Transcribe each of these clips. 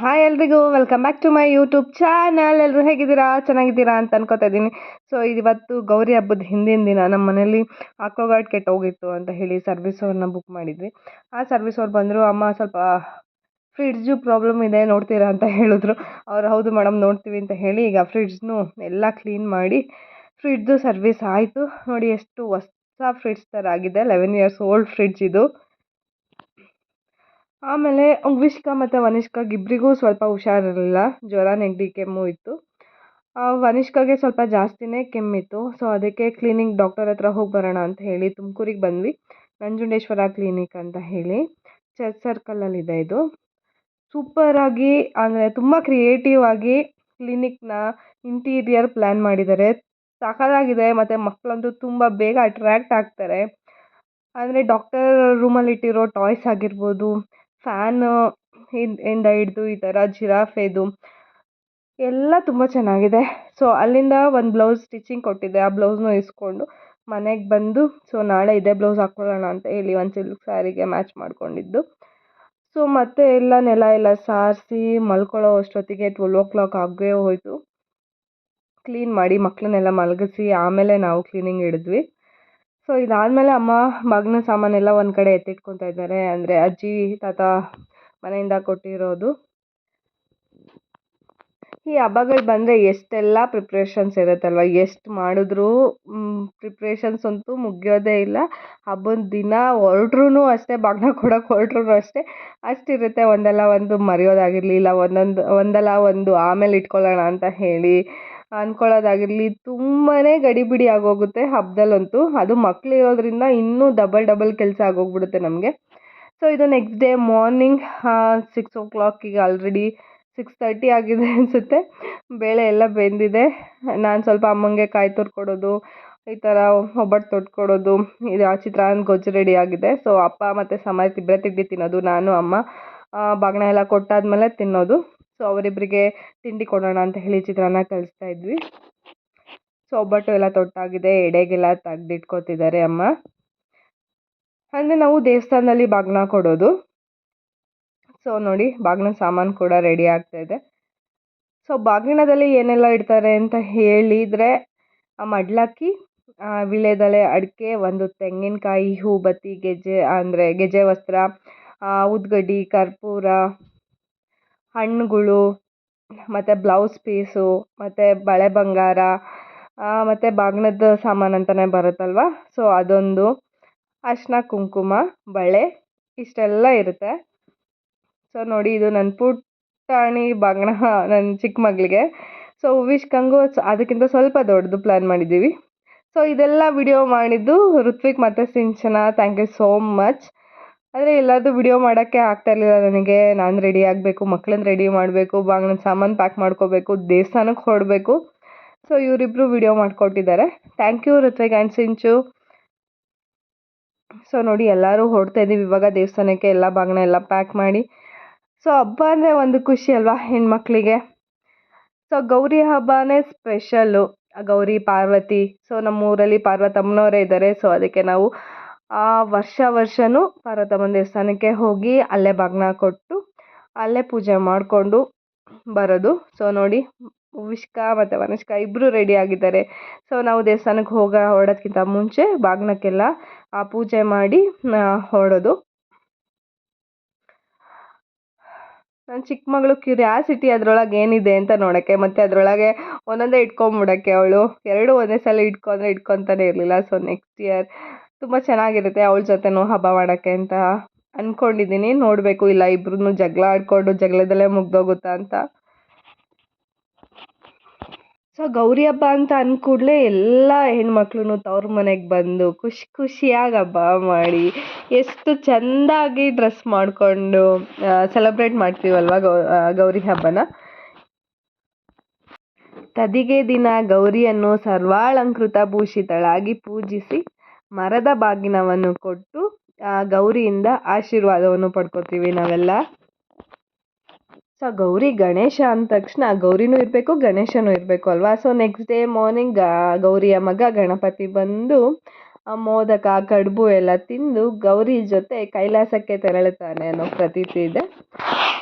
Hi ಎಲ್ರಿಗೂ welcome back to my YouTube channel ಎಲ್ಲರೂ ಹೇಗಿದ್ದೀರಾ? ಚೆನ್ನಾಗಿದ್ದೀರಾ ಅಂತ ಅನ್ಕೋತಾ ಇದ್ದೀನಿ. ಸೊ ಇವತ್ತು ಗೌರಿ ಹಬ್ಬದ ಹಿಂದಿನ ದಿನ ನಮ್ಮ ಮನೇಲಿ ಆಕ್ವಾಗಾರ್ಡ್ ಕೆಟ್ಟೋಗಿತ್ತು ಅಂತ ಹೇಳಿ ಸರ್ವಿಸ್ ಅವ್ರನ್ನ ಬುಕ್ ಮಾಡಿದ್ವಿ. ಆ ಸರ್ವಿಸ್ ಅವ್ರು ಬಂದರು, ಅಮ್ಮ, ಸ್ವಲ್ಪ ಫ್ರಿಡ್ಜು ಪ್ರಾಬ್ಲಮ್ ಇದೆ, ನೋಡ್ತೀರಾ ಅಂತ ಹೇಳಿದ್ರು. ಅವ್ರು, ಹೌದು ಮೇಡಮ್ ನೋಡ್ತೀವಿ ಅಂತ ಹೇಳಿ ಈಗ ಫ್ರಿಡ್ಜ್ನು ಎಲ್ಲ ಕ್ಲೀನ್ ಮಾಡಿ ಫ್ರಿಡ್ಜು ಸರ್ವಿಸ್ ಆಯಿತು. ನೋಡಿ, ಎಷ್ಟು ಹೊಸ ಫ್ರಿಡ್ಜ್ ಥರ ಆಗಿದೆ. ಲೆವೆನ್ ಇಯರ್ಸ್ ಓಲ್ಡ್ ಫ್ರಿಡ್ಜ್ ಇದು. ಆಮೇಲೆ ವಿಷ್ಕಾ ಮತ್ತು ವನಿಷ್ಕಾಗೆ ಇಬ್ಬರಿಗೂ ಸ್ವಲ್ಪ ಹುಷಾರಿರಲಿಲ್ಲ. ಜ್ವರ ನೆಗಡಿ, ಕೆಮ್ಮು ಇತ್ತು. ವನಿಷ್ಕಾಗೆ ಸ್ವಲ್ಪ ಜಾಸ್ತಿನೇ ಕೆಮ್ಮಿತ್ತು. ಸೊ ಅದಕ್ಕೆ ಕ್ಲಿನಿಕ್ ಡಾಕ್ಟರ್ ಹತ್ರ ಹೋಗಿ ಬರೋಣ ಅಂತ ಹೇಳಿ ತುಮಕೂರಿಗೆ ಬಂದ್ವಿ. ನಂಜುಂಡೇಶ್ವರ ಕ್ಲಿನಿಕ್ ಅಂತ ಹೇಳಿ. ಚರ್ಚ್ ಸರ್ಕಲಲ್ಲಿದೆ ಇದು ಸೂಪರಾಗಿ ಅಂದರೆ ತುಂಬ ಕ್ರಿಯೇಟಿವ್ ಆಗಿ ಕ್ಲಿನಿಕ್ನ ಇಂಟೀರಿಯರ್ ಪ್ಲ್ಯಾನ್ ಮಾಡಿದ್ದಾರೆ. ಸಖತ್ತಾಗಿದೆ, ಮತ್ತು ಮಕ್ಕಳಂತೂ ತುಂಬ ಬೇಗ ಅಟ್ರ್ಯಾಕ್ಟ್ ಆಗ್ತಾರೆ. ಅಂದರೆ ಡಾಕ್ಟರ್ ರೂಮಲ್ಲಿ ಇಟ್ಟಿರೋ ಟಾಯ್ಸ್ ಆಗಿರ್ಬೋದು ಫ್ಯಾನು ಇಂದ ಹಿಡ್ದು ಈ ಥರ ಜಿರಾಫೆದು ಎಲ್ಲ ತುಂಬ ಚೆನ್ನಾಗಿದೆ. ಸೊ ಅಲ್ಲಿಂದ ಒಂದು ಬ್ಲೌಸ್ ಸ್ಟಿಚಿಂಗ್ ಕೊಟ್ಟಿದ್ದೆ. ಆ ಬ್ಲೌಸ್ನು ಇಸ್ಕೊಂಡು ಮನೆಗೆ ಬಂದು ಸೊ ನಾಳೆ ಇದೇ ಬ್ಲೌಸ್ ಹಾಕ್ಕೊಳ್ಳೋಣ ಅಂತ ಹೇಳಿ ಒಂದು ಸಿಲ್ಕ್ ಸ್ಯಾರಿಗೆ ಮ್ಯಾಚ್ ಮಾಡ್ಕೊಂಡಿದ್ದು. ಸೊ ಮತ್ತೆ ಎಲ್ಲ ನೆಲ ಎಲ್ಲ ಸಾರಿಸಿ ಮಲ್ಕೊಳ್ಳೋ ಅಷ್ಟೊತ್ತಿಗೆ ಟ್ವೆಲ್ ಓ ಕ್ಲಾಕ್ ಆಗೇ ಹೋಯಿತು. ಕ್ಲೀನ್ ಮಾಡಿ ಮಕ್ಕಳನ್ನೆಲ್ಲ ಮಲಗಿಸಿ, ಆಮೇಲೆ ನಾವು ಕ್ಲೀನಿಂಗ್ ಹಿಡಿದ್ವಿ. ಸೊ ಇದಾದಮೇಲೆ ಅಮ್ಮ ಮಗ್ನ ಸಾಮಾನೆಲ್ಲ ಒಂದು ಕಡೆ ಎತ್ತಿಟ್ಕೊತಾ ಇದ್ದಾರೆ ಅಂದರೆ ಅಜ್ಜಿ, ತಾತ ಮನೆಯಿಂದ ಕೊಟ್ಟಿರೋದು. ಈ ಹಬ್ಬಗಳು ಬಂದರೆ ಎಷ್ಟೆಲ್ಲ ಪ್ರಿಪ್ರೇಷನ್ಸ್ ಇರುತ್ತಲ್ವ? ಎಷ್ಟು ಮಾಡಿದ್ರೂ ಪ್ರಿಪ್ರೇಷನ್ಸ್ ಅಂತೂ ಮುಗಿಯೋದೇ ಇಲ್ಲ. ಹಬ್ಬದ ದಿನ ಹೊರಟ್ರೂ ಅಷ್ಟೇ ಬಾಗ್ನ ಕೊಡೋಕೆ ಹೊರಟ್ರೂ ಅಷ್ಟೇ. ಅಷ್ಟಿರುತ್ತೆ. ಒಂದಲ್ಲ ಒಂದು ಮರೆಯೋದಾಗಿರಲಿ, ಇಲ್ಲ ಒಂದೊಂದು, ಒಂದಲ್ಲ ಒಂದು ಆಮೇಲೆ ಇಟ್ಕೊಳ್ಳೋಣ ಅಂತ ಹೇಳಿ. ಅಂದ್ಕೊಳ್ಳೋದಾಗಿರಲಿ ತುಂಬಾ ಗಡಿಬಿಡಿ ಆಗೋಗುತ್ತೆ ಹಬ್ಬದಲ್ಲಂತೂ ಅದು ಮಕ್ಕಳಿರೋದ್ರಿಂದ ಇನ್ನೂ ಡಬಲ್ ಡಬಲ್ ಕೆಲಸ ಆಗೋಗ್ಬಿಡುತ್ತೆ ನಮಗೆ. ಸೊ ಇದು ನೆಕ್ಸ್ಟ್ ಡೇ ಮಾರ್ನಿಂಗ್ ಸಿಕ್ಸ್ ಓ ಕ್ಲಾಕಿಗೆ ಆಲ್ರೆಡಿ ಸಿಕ್ಸ್ ತರ್ಟಿ ಆಗಿದೆ ಅನಿಸುತ್ತೆ. ಬೇಳೆ ಎಲ್ಲ ಬೆಂದಿದೆ. ನಾನು ಸ್ವಲ್ಪ ಅಮ್ಮಂಗೆ ಕಾಯಿ ತುರ್ಕೊಡೋದು, ಈ ಥರ ಒಬ್ಬಟ್ಟು ತೊಟ್ಕೊಡೋದು, ಇದು ಆ ಚಿತ್ರಾನ್ನ ಗೊಜ್ಜು ರೆಡಿ ಆಗಿದೆ. ಸೊ ಅಪ್ಪ ಮತ್ತು ಸಮಯ ಇಬ್ಬರೇ ತಿಂಡಿ ತಿನ್ನೋದು, ನಾನು, ಅಮ್ಮ ಬಾಗಿನ ಎಲ್ಲ ಕೊಟ್ಟಾದ್ಮೇಲೆ ತಿನ್ನೋದು. ಸೊ ಅವರಿಬ್ಬರಿಗೆ ತಿಂಡಿ ಕೊಡೋಣ ಅಂತ ಹೇಳಿ ಚಿತ್ರಾನ್ನ ಕಲಿಸ್ತಾ ಇದ್ವಿ. ಸೊ ಒಬ್ಬಟ್ಟು ಎಲ್ಲ ತೊಟ್ಟಾಗಿದೆ, ಎಡೆಗೆಲ್ಲ ತೆಗ್ದಿಟ್ಕೋತಿದ್ದಾರೆ ಅಮ್ಮ. ಅಂದರೆ ನಾವು ದೇವಸ್ಥಾನದಲ್ಲಿ ಬಾಗ್ನ ಕೊಡೋದು. ಸೊ ನೋಡಿ, ಬಾಗ್ನ ಸಾಮಾನು ಕೂಡ ರೆಡಿ ಆಗ್ತಾ ಇದೆ. ಸೊ ಬಾಗ್ನದಲ್ಲಿ ಏನೆಲ್ಲ ಇಡ್ತಾರೆ ಅಂತ ಹೇಳಿದರೆ ಮಡ್ಲಕ್ಕಿ ವಿಳೆದಲೆ ಅಡಿಕೆ, ಒಂದು ತೆಂಗಿನಕಾಯಿ, ಹೂಬತ್ತಿ, ಗೆಜ್ಜೆ, ಅಂದರೆ ಗೆಜ್ಜೆ ವಸ್ತ್ರ ಉದ್ಗಡ್ಡಿ, ಕರ್ಪೂರ ಹಣ್ಣುಗಳು, ಮತ್ತು ಬ್ಲೌಸ್ ಪೀಸು ಮತ್ತು ಬಳೆ ಬಂಗಾರ ಮತ್ತು ಬಾಗ್ನದ ಸಾಮಾನು ಅಂತಲೇ ಬರುತ್ತಲ್ವ? ಸೊ ಅದೊಂದು. ಅರಿಶಿನ, ಕುಂಕುಮ, ಬಳೆ, ಇಷ್ಟೆಲ್ಲ ಇರುತ್ತೆ. ಸೊ ನೋಡಿ, ಇದು ನನ್ನ ಪುಟಾಣಿ ಬಾಗ್ನ ನನ್ನ ಚಿಕ್ಕ ಮಗಳಿಗೆ. ಸೊ ವಿಶ್ಕಂಗೂ ಅದಕ್ಕಿಂತ ಸ್ವಲ್ಪ ದೊಡ್ಡದು ಪ್ಲ್ಯಾನ್ ಮಾಡಿದ್ದೀವಿ. ಸೊ ಇದೆಲ್ಲ ವಿಡಿಯೋ ಮಾಡಿದ್ದು ಋತ್ವಿಕ್ ಮತ್ತು Sinchana. Thank you so much ಆದರೆ ಎಲ್ಲದೂ ವಿಡಿಯೋ ಮಾಡೋಕ್ಕೆ ಆಗ್ತಾ ಇರಲಿಲ್ಲ. ನನಗೆ ನಾನು ರೆಡಿ ಆಗಬೇಕು ಮಕ್ಕಳನ್ನ ರೆಡಿ ಮಾಡಬೇಕು ಬಾಗಿನ ಸಾಮಾನು ಪ್ಯಾಕ್ ಮಾಡ್ಕೋಬೇಕು ದೇವಸ್ಥಾನಕ್ಕೆ ಹೊರಡಬೇಕು. ಸೊ ಇವರಿಬ್ಬರು ವಿಡಿಯೋ ಮಾಡಿಕೊಟ್ಟಿದ್ದಾರೆ. Thank you Rithvik and Sinchu. So ನೋಡಿ, ಎಲ್ಲರೂ ಹೊರಡ್ತಾ ಇದ್ದೀವಿ. ಇವಾಗ ದೇವಸ್ಥಾನಕ್ಕೆ ಎಲ್ಲ ಬಾಗಿನ ಎಲ್ಲ ಪ್ಯಾಕ್ ಮಾಡಿ. ಸೊ ಹಬ್ಬ ಅಂದರೆ ಒಂದು ಖುಷಿ ಅಲ್ವಾ ಹೆಣ್ಮಕ್ಳಿಗೆ? ಸೊ ಗೌರಿ ಹಬ್ಬನೇ ಸ್ಪೆಷಲ್ಲು ಗೌರಿ, ಪಾರ್ವತಿ. ಸೊ ನಮ್ಮ ಊರಲ್ಲಿ ಪಾರ್ವತಮ್ಮನವರೇ ಇದ್ದಾರೆ. ಸೊ ಅದಕ್ಕೆ ನಾವು ವರ್ಷ ವರ್ಷವೂ ಪಾರ್ವತಮ್ಮ ದೇವಸ್ಥಾನಕ್ಕೆ ಹೋಗಿ ಅಲ್ಲೇ ಬಾಗಿನ ಕೊಟ್ಟು ಅಲ್ಲೇ ಪೂಜೆ ಮಾಡಿಕೊಂಡು ಬರೋದು. ಸೊ ನೋಡಿ ವಿಷ್ಕಾ ಮತ್ತು ವನಿಷ್ಕಾ ಇಬ್ಬರು ರೆಡಿ ಆಗಿದ್ದಾರೆ. ಸೊ ನಾವು ದೇವಸ್ಥಾನಕ್ಕೆ ಹೋಗ ಹೊರಡೋದ್ಕಿಂತ ಮುಂಚೆ ಬಾಗಿನಕ್ಕೆಲ್ಲ ಪೂಜೆ ಮಾಡಿ ಹೊರಡೋದು. ನನ್ನ ಚಿಕ್ಕ ಮಗಳು ಕ್ಯೂರಿಯಾಸಿಟಿ ಅದರೊಳಗೆ ಏನಿದೆ ಅಂತ ನೋಡೋಕ್ಕೆ, ಮತ್ತು ಅದರೊಳಗೆ ಒಂದೊಂದೇ ಇಟ್ಕೊಂಬಿಡೋಕ್ಕೆ ಅವಳು. ಎರಡು ಒಂದೇ ಸಲ ಇಟ್ಕೊಂಡ್ರೆ ಇಟ್ಕೊತಾನೆ ಇರಲಿಲ್ಲ. ಸೊ ನೆಕ್ಸ್ಟ್ ಇಯರ್ ತುಂಬ ಚೆನ್ನಾಗಿರುತ್ತೆ ಅವಳ ಜೊತೆನೂ ಹಬ್ಬ ಮಾಡೋಕ್ಕೆ ಅಂತ ಅಂದ್ಕೊಂಡಿದ್ದೀನಿ ನೋಡಬೇಕು, ಇಲ್ಲ ಇಬ್ಬರೂ ಜಗಳ ಆಡಿಕೊಂಡು ಜಗಳದಲ್ಲೇ ಮುಗ್ದೋಗುತ್ತಾ ಅಂತ. ಸೊ ಗೌರಿ ಹಬ್ಬ ಅಂತ ಅಂದ ಎಲ್ಲ ಹೆಣ್ಮಕ್ಳು ತವ್ರ ಮನೆಗೆ ಬಂದು ಖುಷಿ ಖುಷಿಯಾಗಿ ಹಬ್ಬ ಮಾಡಿ, ಎಷ್ಟು ಚೆಂದಾಗಿ ಡ್ರೆಸ್ ಮಾಡಿಕೊಂಡು ಸೆಲೆಬ್ರೇಟ್ ಮಾಡ್ತೀವಲ್ವ ಗೌ ಗೌರಿ ಹಬ್ಬನ? ತದಿಗೆ ದಿನ ಗೌರಿಯನ್ನು ಸರ್ವಾಳಂಕೃತ ಭೂಷಿತಳಾಗಿ ಪೂಜಿಸಿ ಮರದ ಬಾಗಿನವನ್ನು ಕೊಟ್ಟು, ಆ ಗೌರಿಯಿಂದ ಆಶೀರ್ವಾದವನ್ನು ಪಡ್ಕೋತೀವಿ ನಾವೆಲ್ಲ. ಸೊ ಗೌರಿ ಗಣೇಶ ಅಂದ ತಕ್ಷಣ ಗೌರಿನೂ ಇರಬೇಕು, ಗಣೇಶನೂ ಇರಬೇಕು ಅಲ್ವಾ? ಸೊ ನೆಕ್ಸ್ಟ್ ಡೇ ಮಾರ್ನಿಂಗ್ ಗೌರಿಯ ಮಗ ಗಣಪತಿ ಬಂದು ಮೋದಕ, ಕಡುಬು ಎಲ್ಲ ತಿಂದು ಗೌರಿ ಜೊತೆ ಕೈಲಾಸಕ್ಕೆ ತೆರಳುತ್ತಾನೆ ಅನ್ನೋ ಪ್ರತೀತಿ ಇದೆ.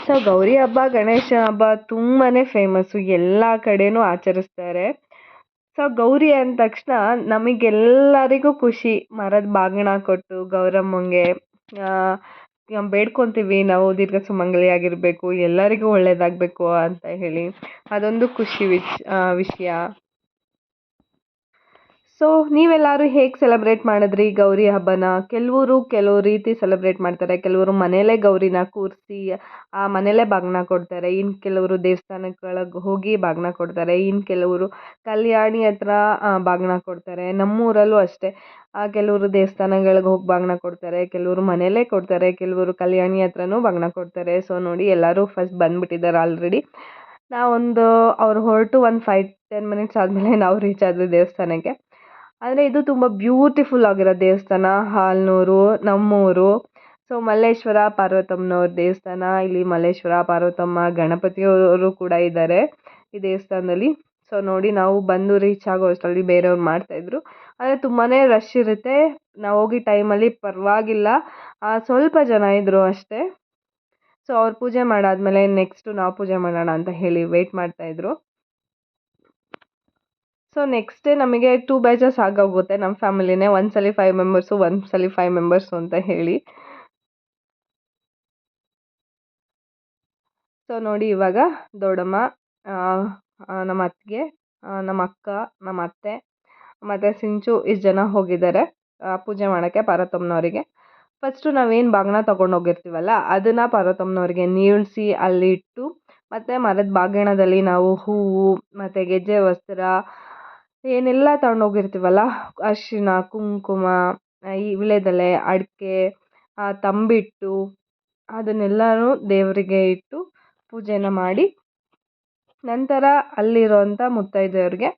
ಸೊ ಗೌರಿ ಹಬ್ಬ, ಗಣೇಶ ಹಬ್ಬ ತುಂಬಾ ಫೇಮಸ್ಸು ಎಲ್ಲ ಕಡೆನೂ ಆಚರಿಸ್ತಾರೆ. ಸೊ ಗೌರಿ ಅಂದ ತಕ್ಷಣ ನಮಗೆಲ್ಲರಿಗೂ ಖುಷಿ. ಮರದ ಬಾಗಿಣ ಕೊಟ್ಟು ಗೌರಮ್ಮಂಗೆ ಬೇಡ್ಕೊತೀವಿ, ನಾವು ದೀರ್ಘ ಸುಮಂಗಲಿ ಆಗಿರಬೇಕು, ಎಲ್ಲರಿಗೂ ಒಳ್ಳೆಯದಾಗಬೇಕು ಅಂತ ಹೇಳಿ. ಅದೊಂದು ಖುಷಿ ವಿಷ್ ವಿಷಯ. ಸೊ ನೀವೆಲ್ಲರೂ ಹೇಗೆ ಸೆಲೆಬ್ರೇಟ್ ಮಾಡಿದ್ರಿ ಗೌರಿ ಹಬ್ಬನ? ಕೆಲವರು ಕೆಲವು ರೀತಿ ಸೆಲೆಬ್ರೇಟ್ ಮಾಡ್ತಾರೆ, ಕೆಲವರು ಮನೆಯಲ್ಲೇ ಗೌರಿನ ಕೂರಿಸಿ, ಆ ಮನೆಯಲ್ಲೇ ಬಾಗ್ನ ಕೊಡ್ತಾರೆ ಇನ್ನು ಕೆಲವರು ದೇವಸ್ಥಾನಗಳಿಗೆ ಹೋಗಿ ಬಾಗ್ನ ಕೊಡ್ತಾರೆ ಇನ್ನು ಕೆಲವರು ಕಲ್ಯಾಣಿ ಹತ್ರ ಬಾಗ್ನ ಕೊಡ್ತಾರೆ, ನಮ್ಮೂರಲ್ಲೂ ಅಷ್ಟೇ. ಕೆಲವರು ದೇವಸ್ಥಾನಗಳಿಗೆ ಹೋಗಿ ಬಾಗ್ನ ಕೊಡ್ತಾರೆ, ಕೆಲವರು ಮನೆಯಲ್ಲೇ ಕೊಡ್ತಾರೆ, ಕೆಲವರು ಕಲ್ಯಾಣಿ ಹತ್ರನೂ ಬಾಗ್ನ ಕೊಡ್ತಾರೆ. ಸೊ ನೋಡಿ ಎಲ್ಲರೂ ಫಸ್ಟ್ ಬಂದುಬಿಟ್ಟಿದ್ದಾರೆ ಆಲ್ರೆಡಿ ನಾವೊಂದು, ಅವ್ರು ಹೊರಟು ಒಂದು ಫೈವ್ ಟೆನ್ ಮಿನಿಟ್ಸ್ ಆದಮೇಲೆ ನಾವು ರೀಚ್ ಆದ್ವಿ ದೇವಸ್ಥಾನಕ್ಕೆ. ಆದರೆ ಇದು ತುಂಬ ಬ್ಯೂಟಿಫುಲ್ ಆಗಿರೋ ದೇವಸ್ಥಾನ, ಹಾಲ್ನೂರು, ನಮ್ಮೂರು. ಸೊ ಮಲ್ಲೇಶ್ವರ ಪಾರ್ವತಮ್ಮನವ್ರ ದೇವಸ್ಥಾನ, ಇಲ್ಲಿ ಮಲ್ಲೇಶ್ವರ ಪಾರ್ವತಮ್ಮ, ಗಣಪತಿಯವರು ಕೂಡ ಇದ್ದಾರೆ ಈ ದೇವಸ್ಥಾನದಲ್ಲಿ. ಸೊ ನೋಡಿ ನಾವು ಬಂದು ರೀಚ್ ಆಗೋ ಅಷ್ಟರಲ್ಲಿ ಬೇರೆಯವ್ರು ಮಾಡ್ತಾಯಿದ್ರು ಆದರೆ ತುಂಬಾ ರಶ್ ಇರುತ್ತೆ. ನಾವು ಹೋಗಿ ಟೈಮಲ್ಲಿ ಪರವಾಗಿಲ್ಲ. ಸ್ವಲ್ಪ ಜನ ಇದ್ದರು ಅಷ್ಟೇ. ಸೊ ಅವ್ರು ಪೂಜೆ ಮಾಡಾದಮೇಲೆ ನೆಕ್ಸ್ಟು ನಾವು ಪೂಜೆ ಮಾಡೋಣ ಅಂತ ಹೇಳಿ ವೆಯ್ಟ್ ಮಾಡ್ತಾಯಿದ್ರು ಸೊ ನೆಕ್ಸ್ಟ್ ಡೇ ನಮಗೆ ಟೂ ಬ್ಯಾಚಸ್ ಆಗೋಗುತ್ತೆ ನಮ್ಮ ಫ್ಯಾಮಿಲಿನೇ. ಒಂದು ಸಲ ಫೈವ್ ಮೆಂಬರ್ಸು ಒಂದು ಸಲ ಫೈವ್ ಮೆಂಬರ್ಸು ಅಂತ ಹೇಳಿ. ಸೊ ನೋಡಿ ಇವಾಗ ದೊಡ್ಡಮ್ಮ ನಮ್ಮ ಅತ್ತಿಗೆ ನಮ್ಮ ಅಕ್ಕ, ನಮ್ಮ ಅತ್ತೆ, ಮತ್ತು ಸಿಂಚು ಇಷ್ಟು ಜನ ಹೋಗಿದ್ದಾರೆ ಪೂಜೆ ಮಾಡೋಕ್ಕೆ ಪಾರತಮ್ಮನವರಿಗೆ ಫಸ್ಟು ನಾವೇನು ಬಾಗಿನ ತೊಗೊಂಡು ಹೋಗಿರ್ತೀವಲ್ಲ, ಅದನ್ನು ಪಾರ್ವತಮ್ಮನವ್ರಿಗೆ ನೀಳಿಸಿ ಅಲ್ಲಿ ಇಟ್ಟು, ಮತ್ತು ಮರದ ಬಾಗಿಣದಲ್ಲಿ ನಾವು ಹೂವು, ಮತ್ತು ಗೆಜ್ಜೆ, ವಸ್ತ್ರ ಏನೆಲ್ಲ ತಗೊಂಡೋಗಿರ್ತೀವಲ್ಲ ಅರಿಶಿನ ಕುಂಕುಮ ಈ ವೀಳ್ಯದೆಲೆ ಅಡಿಕೆ ತಂಬಿಟ್ಟು, ಅದನ್ನೆಲ್ಲನೂ ದೇವರಿಗೆ ಇಟ್ಟು ಪೂಜೆನ ಮಾಡಿ ನಂತರ ಅಲ್ಲಿರೋಂಥ ಮುತ್ತೈದೆಯವ್ರಿಗೆ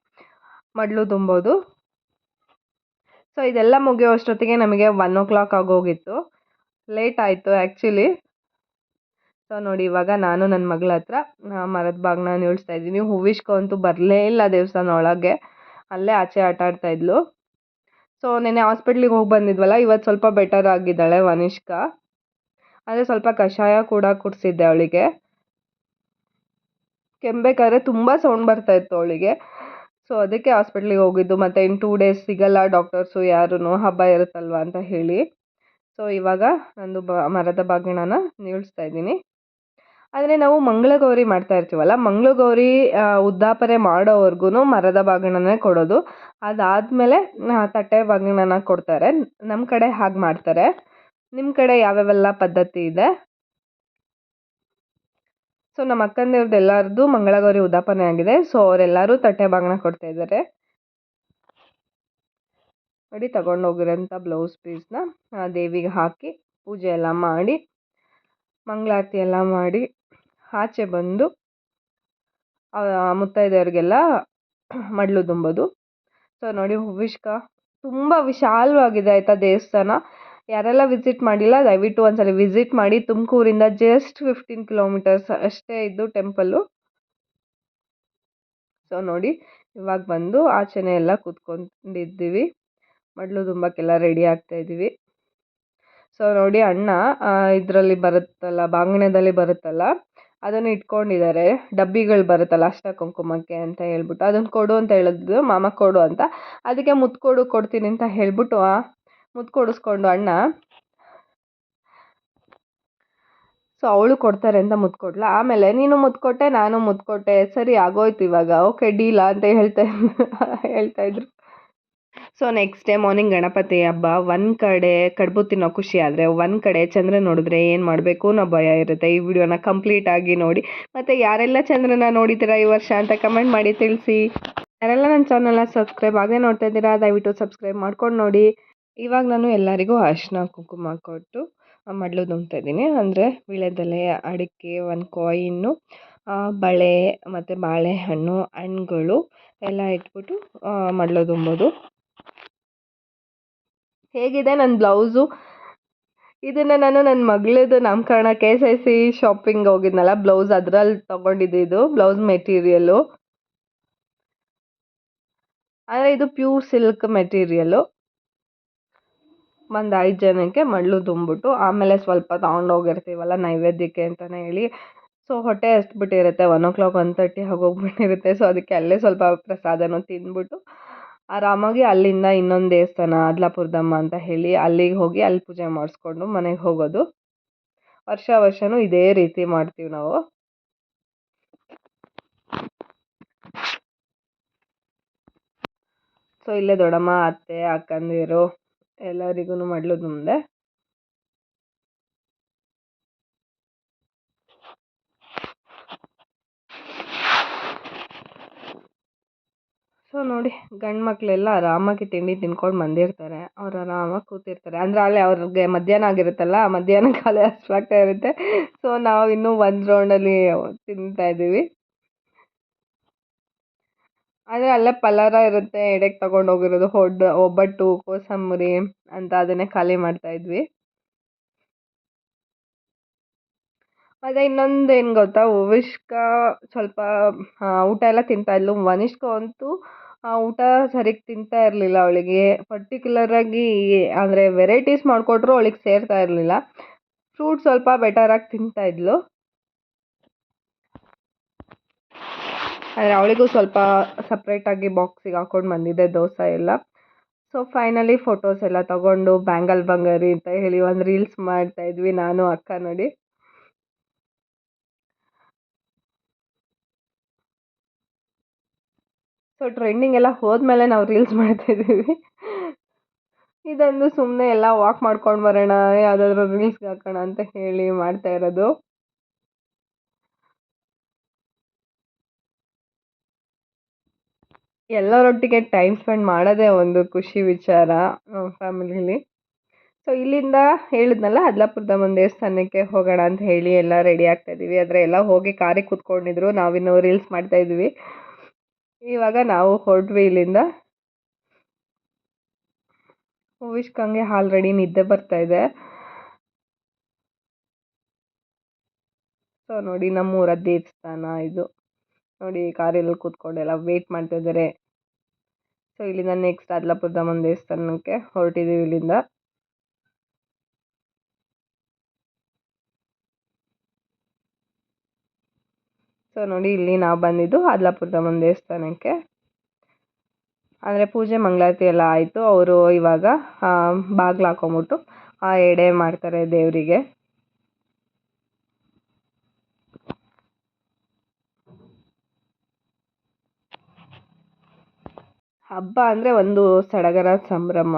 ಮಡ್ಲು ತುಂಬೋದು ಸೊ ಇದೆಲ್ಲ ಮುಗಿಯೋ ಅಷ್ಟೊತ್ತಿಗೆ ನಮಗೆ ಒನ್ ಓ ಕ್ಲಾಕ್ ಆಗೋಗಿತ್ತು ಲೇಟ್ ಆಯಿತು ಆ್ಯಕ್ಚುಲಿ ಸೊ ನೋಡಿ ಇವಾಗ ನಾನು ನನ್ನ ಮಗಳ ಹತ್ರ ಮರದ ಬಾಗ್ನ ನಿಲ್ಲಿಸ್ತಾ ಇದ್ದೀನಿ. ಹೂವಿಶ್ಕ ಅಂತೂ ಬರಲೇ ಇಲ್ಲ ದೇವಸ್ಥಾನ ಒಳಗೆ. ಅಲ್ಲೇ ಆಚೆ ಆಟ ಆಡ್ತಾ ಇದ್ಲು. ಸೊ ನೆನ್ನೆ ಹಾಸ್ಪಿಟ್ಲಿಗೆ ಹೋಗಿ ಬಂದಿದ್ವಲ್ಲ ಇವತ್ತು ಸ್ವಲ್ಪ ಬೆಟರ್ ಆಗಿದ್ದಾಳೆ ವನಿಷ್ಕಾ. ಆದರೆ ಸ್ವಲ್ಪ ಕಷಾಯ ಕೂಡ ಕುಡಿಸಿದ್ದೆ ಅವಳಿಗೆ. ಕೆಮ್ಮಬೇಕಾದ್ರೆ ತುಂಬ ಸೌಂಡ್ ಬರ್ತಾ ಇತ್ತು ಅವಳಿಗೆ. ಸೊ ಅದಕ್ಕೆ ಹಾಸ್ಪಿಟ್ಲಿಗೆ ಹೋಗಿದ್ದು. ಮತ್ತು ಇನ್ನು ಟೂ ಡೇಸ್ ಸಿಗಲ್ಲ ಡಾಕ್ಟರ್ಸು ಯಾರೂ ಹಬ್ಬ ಇರುತ್ತಲ್ವ ಅಂತ ಹೇಳಿ. ಸೊ ಇವಾಗ ನಂದು ಬ ಮರದ ಬಾಗಿಣನ ನಿಲ್ಲಿಸ್ತಾ ಇದ್ದೀನಿ. ಆದರೆ ನಾವು ಮಂಗಳಗೌರಿ ಮಾಡ್ತಾ ಇರ್ತೀವಲ್ಲ, ಮಂಗಳಗೌರಿ ಉದ್ದಾಪನೆ ಮಾಡೋವರೆಗೂ ಮರದ ಬಾಗಿಣನೇ ಕೊಡೋದು. ಅದಾದಮೇಲೆ ತಟ್ಟೆ ಬಾಗಿಣನ ಕೊಡ್ತಾರೆ. ನಮ್ಮ ಕಡೆ ಹಾಗೆ ಮಾಡ್ತಾರೆ. ನಿಮ್ಮ ಕಡೆ ಯಾವ್ಯಾವೆಲ್ಲ ಪದ್ಧತಿ ಇದೆ? ಸೊ, ನಮ್ಮ ಅಕ್ಕಂದಿವ್ರದ್ದು ಎಲ್ಲರದ್ದು ಮಂಗಳಗೌರಿ ಉದ್ದಾಪನೆ ಆಗಿದೆ. ಸೊ, ಅವರೆಲ್ಲರೂ ತಟ್ಟೆ ಬಾಗಿಣ ಕೊಡ್ತಾ ಇದ್ದಾರೆ ನೋಡಿ, ತಗೊಂಡೋಗಿರೋಂಥ ಬ್ಲೌಸ್ ಪೀಸ್ನ ದೇವಿಗೆ ಹಾಕಿ ಪೂಜೆ ಎಲ್ಲ ಮಾಡಿ, ಮಂಗಳಾರತಿ ಎಲ್ಲ ಮಾಡಿ. ಆಚೆ ಬಂದು ಮುತ್ತೈದೆಯರಿಗೆಲ್ಲ ಮಡ್ಲು ತುಂಬೋದು. ಸೊ ನೋಡಿ ಹೂವಿಷ್ಕ ತುಂಬ ವಿಶಾಲವಾಗಿದೆ ಆಯಿತಾ ದೇವಸ್ಥಾನ. ಯಾರೆಲ್ಲ ವಿಸಿಟ್ ಮಾಡಿಲ್ಲ ದಯವಿಟ್ಟು ಒಂದ್ಸಲ ವಿಸಿಟ್ ಮಾಡಿ. ತುಮಕೂರಿಂದ ಜಸ್ಟ್ ಫಿಫ್ಟೀನ್ ಕಿಲೋಮೀಟರ್ಸ್ ಅಷ್ಟೇ ಇದ್ದು ಟೆಂಪಲ್ಲು ಸೊ ನೋಡಿ ಇವಾಗ ಬಂದು ಆಚೆನೆ ಎಲ್ಲ ಕೂತ್ಕೊಂಡಿದ್ದೀವಿ. ಮಡ್ಲು ತುಂಬಕ್ಕೆಲ್ಲ ರೆಡಿ ಆಗ್ತಾ ಇದ್ದೀವಿ. ಸೊ ನೋಡಿ ಅಣ್ಣ ಇದರಲ್ಲಿ ಬರುತ್ತಲ್ಲ, ಬಾಂಗಣದಲ್ಲಿ ಬರುತ್ತಲ್ಲ. ಅದನ್ನು ಇಟ್ಕೊಂಡಿದ್ದಾರೆ ಡಬ್ಬಿಗಳು ಬರುತ್ತಲ್ಲ ಅಷ್ಟ ಕುಂಕುಮಕ್ಕೆ ಅಂತ ಹೇಳ್ಬಿಟ್ಟು ಅದನ್ನು ಕೊಡು ಅಂತ ಹೇಳಿದ್ರು ಮಾಮ ಕೊಡು ಅಂತ. ಅದಕ್ಕೆ ಮುತ್ತು ಕೊಡು ಕೊಡ್ತೀನಿ ಅಂತ ಹೇಳ್ಬಿಟ್ಟು ಮುತ್ತು ಅಣ್ಣ. ಸೊ ಅವಳು ಕೊಡ್ತಾರೆ ಅಂತ ಮುತ್ತು ಕೊಟ್ಲ ಆಮೇಲೆ, ನೀನು ಮುತ್ತು ಕೊಟ್ಟೆ ನಾನು ಮುತ್ತು ಕೊಟ್ಟೆ ಸರಿ ಆಗೋಯ್ತು ಇವಾಗ, ಓಕೆ, ಡೀಲ ಅಂತ ಹೇಳ್ತಾ ಹೇಳ್ತಾ ಇದ್ರು. So next day morning Ganapati ಹಬ್ಬ, ಒಂದು ಕಡೆ ಕಡುಬು ತಿನ್ನೋ ಖುಷಿ ಆದರೆ ಒಂದು ಕಡೆ ಚಂದ್ರ ನೋಡಿದ್ರೆ ಏನು ಮಾಡಬೇಕು ಅನ್ನೋ ಭಯ ಇರುತ್ತೆ. ಈ ವಿಡಿಯೋನ ಕಂಪ್ಲೀಟ್ ಆಗಿ ನೋಡಿ. ಮತ್ತು ಯಾರೆಲ್ಲ ಚಂದ್ರನ ನೋಡಿದ್ದೀರಾ ಈ ವರ್ಷ ಅಂತ ಕಮೆಂಟ್ ಮಾಡಿ ತಿಳಿಸಿ. ಯಾರೆಲ್ಲ ನನ್ನ ಚಾನಲ್ನ ಸಬ್ಸ್ಕ್ರೈಬ್ ಆಗದೆ ನೋಡ್ತಾ ಇದ್ದೀರಾ, ದಯವಿಟ್ಟು ಸಬ್ಸ್ಕ್ರೈಬ್ ಮಾಡ್ಕೊಂಡು ನೋಡಿ. ಇವಾಗ ನಾನು ಎಲ್ಲರಿಗೂ ಅರಿಶಿನ ಕುಂಕುಮ ಕೊಟ್ಟು ಮಡ್ಲು ತುಂಬ್ತಾ ಇದ್ದೀನಿ. ಅಂದರೆ ವೀಳ್ಯದೆಲೆ ಅಡಿಕೆ, ಒಂದು ಕಾಯಿನ್ನು ಬಳೆ ಮತ್ತು ಬಾಳೆಹಣ್ಣು, ಹಣ್ಣುಗಳು ಎಲ್ಲ ಇಟ್ಬಿಟ್ಟು ಮಡ್ಲು ತುಂಬೋದು ಹೇಗಿದೆ ನನ್ನ ಬ್ಲೌಸು? ಇದನ್ನು ನಾನು ನನ್ನ ಮಗಳದು ನಾಮಕರಣ K S I C shopping ಹೋಗಿದ್ನಲ್ಲ, blouse ಅದರಲ್ಲಿ ತೊಗೊಂಡಿದ್ದು ಇದು, ಬ್ಲೌಸ್ ಮೆಟೀರಿಯಲ್ಲು. ಆದರೆ ಇದು ಪ್ಯೂರ್ ಸಿಲ್ಕ್ ಮೆಟೀರಿಯಲ್ಲು. ಒಂದು ಐದು ಜನಕ್ಕೆ ಮಳ್ಳು ತುಂಬಿಟ್ಟು ಆಮೇಲೆ ಸ್ವಲ್ಪ ತೊಗೊಂಡೋಗಿರ್ತೀವಲ್ಲ ನೈವೇದ್ಯಕ್ಕೆ ಅಂತಲೇ ಹೇಳಿ. ಸೊ, ಹೊಟ್ಟೆ ಹಸ್ಬಿಟ್ಟಿರುತ್ತೆ, one o'clock one thirty ಆಗೋಗ್ಬಿಟ್ಟಿರುತ್ತೆ ಸೊ, ಅದಕ್ಕೆ ಅಲ್ಲೇ ಸ್ವಲ್ಪ ಪ್ರಸಾದನೂ ತಿಂದ್ಬಿಟ್ಟು ಆರಾಮಾಗಿ ಅಲ್ಲಿಂದ ಇನ್ನೊಂದು ದೇವಸ್ಥಾನ ಅದ್ಲಾಪುರದಮ್ಮ ಅಂತ ಹೇಳಿ ಅಲ್ಲಿಗೆ ಹೋಗಿ ಅಲ್ಲಿ ಪೂಜೆ ಮಾಡಿಸ್ಕೊಂಡು ಮನೆಗೆ ಹೋಗೋದು. ವರ್ಷ ವರ್ಷವೂ ಇದೇ ರೀತಿ ಮಾಡ್ತೀವಿ ನಾವು. ಸೊ ಇಲ್ಲೇ ದೊಡ್ಡಮ್ಮ, ಅತ್ತೆ, ಅಕ್ಕಂದಿರು ಎಲ್ಲರಿಗೂ ಮಡ್ಲದ ಮುಂದೆ. ಸೊ ನೋಡಿ, ಗಂಡು ಮಕ್ಕಳೆಲ್ಲ ಆರಾಮಾಗಿ ತಿಂಡಿ ತಿನ್ಕೊಂಡು ಬಂದಿರ್ತಾರೆ. ಅವ್ರು ಆರಾಮಾಗಿ ಕೂತಿರ್ತಾರೆ. ಅಂದರೆ ಅಲ್ಲಿ ಅವ್ರಿಗೆ ಮಧ್ಯಾಹ್ನ ಆಗಿರುತ್ತಲ್ಲ, ಮಧ್ಯಾಹ್ನ ಖಾಲಿ ಅಷ್ಟಾಗ್ತಾ ಇರುತ್ತೆ. ಸೊ ನಾವು ಇನ್ನೂ ಒಂದು ರೌಂಡಲ್ಲಿ ತಿಂತಾ ಇದ್ದೀವಿ. ಆದರೆ ಅಲ್ಲೇ ಪಲಾರ ಇರುತ್ತೆ ಎಡೆಗೆ ತಗೊಂಡು ಹೋಗಿರೋದು, ಹೊಡ್, ಒಬ್ಬಟ್ಟು, ಕೋಸಂಬರಿ ಅಂತ ಅದನ್ನೇ ಖಾಲಿ ಮಾಡ್ತಾ ಇದ್ವಿ. ಮತ್ತು ಇನ್ನೊಂದು ಏನು ಗೊತ್ತಾ, ಉವಿಷ್ಕಾ ಸ್ವಲ್ಪ ಊಟ ಎಲ್ಲ ತಿಂತಾ ಇದ್ಲು. ವನಿಷ್ಕ ಅಂತೂ ಊಟ ಸರಿಗೆ ತಿಂತಾ ಇರಲಿಲ್ಲ ಅವಳಿಗೆ. ಪರ್ಟಿಕ್ಯುಲರಾಗಿ ಅಂದರೆ ವೆರೈಟೀಸ್ ಮಾಡಿಕೊಟ್ರು ಅವಳಿಗೆ ಸೇರ್ತಾ ಇರಲಿಲ್ಲ. ಫ್ರೂಟ್ ಸ್ವಲ್ಪ ಬೆಟರಾಗಿ ತಿಂತಾ ಇದ್ಲು. ಆದರೆ ಅವಳಿಗೂ ಸ್ವಲ್ಪ ಸಪ್ರೇಟಾಗಿ ಬಾಕ್ಸಿಗೆ ಹಾಕೊಂಡು ಬಂದಿದ್ದೆ ದೋಸೆ ಎಲ್ಲ. ಸೊ ಫೈನಲಿ ಫೋಟೋಸ್ ಎಲ್ಲ ತಗೊಂಡು ಬ್ಯಾಂಗಲ್ ಬಂಗಾರಿ ಅಂತ ಹೇಳಿ ಒಂದು ರೀಲ್ಸ್ ಮಾಡ್ತಾ ಇದ್ವಿ, ನಾನು, ಅಕ್ಕ ನೋಡಿ. ಸೊ ಟ್ರೆಂಡಿಂಗ್ ಎಲ್ಲ ಹೋದ್ಮೇಲೆ ನಾವು ರೀಲ್ಸ್ ಮಾಡ್ತಾ ಇದ್ದೀವಿ. ಇದೊಂದು ಸುಮ್ಮನೆ ಎಲ್ಲ ವಾಕ್ ಮಾಡ್ಕೊಂಡು ಬರೋಣ, ಯಾವುದಾದ್ರೂ ರೀಲ್ಸ್ಗೆ ಹಾಕೋಣ ಅಂತ ಹೇಳಿ ಮಾಡ್ತಾ ಇರೋದು. ಎಲ್ಲರೊಟ್ಟಿಗೆ ಟೈಮ್ ಸ್ಪೆಂಡ್ ಮಾಡೋದೇ ಒಂದು ಖುಷಿ ವಿಚಾರ ಫ್ಯಾಮಿಲಿಲಿ ಸೊ ಇಲ್ಲಿಂದ ಹೇಳಿದ್ನಲ್ಲ, ಅದ್ಲಾಪುರದ ಒಂದು ದೇವಸ್ಥಾನಕ್ಕೆ ಹೋಗೋಣ ಅಂತ ಹೇಳಿ ಎಲ್ಲ ರೆಡಿ ಆಗ್ತಾ ಇದ್ದೀವಿ. ಆದರೆ ಎಲ್ಲ ಹೋಗಿ ಕಾರಿಗೆ ಕೂತ್ಕೊಂಡಿದ್ರು. ನಾವಿನ್ನು ರೀಲ್ಸ್ ಮಾಡ್ತಾ ಇದ್ವಿ ಇವಾಗ ನಾವು ಹೊರಟ್ವಿ ಇಲ್ಲಿಂದ. ಹೂವಿಷ್ಕಂಗೆ ಆಲ್ರೆಡಿ ನಿದ್ದೆ ಬರ್ತಾ ಇದೆ. ಸೊ ನೋಡಿ ನಮ್ಮೂರ ದೇವಸ್ಥಾನ ಇದು. ನೋಡಿ ಕಾರಲ್ಲಿ ಕೂತ್ಕೊಂಡೆಲ್ಲ ವೇಟ್ ಮಾಡ್ತಾ ಇದ್ದಾರೆ. ಸೊ ಇಲ್ಲಿಂದ ನೆಕ್ಸ್ಟ್ ಅದ್ಲಾಪುರದಮ್ಮನ ದೇವಸ್ಥಾನಕ್ಕೆ ಹೊರಟಿದ್ದೀವಿ ಇಲ್ಲಿಂದ. ಸೊ ನೋಡಿ, ಇಲ್ಲಿ ನಾವು ಬಂದಿದ್ದು ಅದ್ಲಾಪುರದಮ್ಮನ ದೇವಸ್ಥಾನಕ್ಕೆ. ಅಂದರೆ ಪೂಜೆ, ಮಂಗಳಾರತಿ ಎಲ್ಲ ಆಯಿತು. ಅವರು ಇವಾಗ ಬಾಗ್ಲು ಹಾಕೊಂಬಿಟ್ಟು ಆ ಎಡೆ ಮಾಡ್ತಾರೆ ದೇವರಿಗೆ. ಹಬ್ಬ ಅಂದರೆ ಒಂದು ಸಡಗರ ಸಂಭ್ರಮ.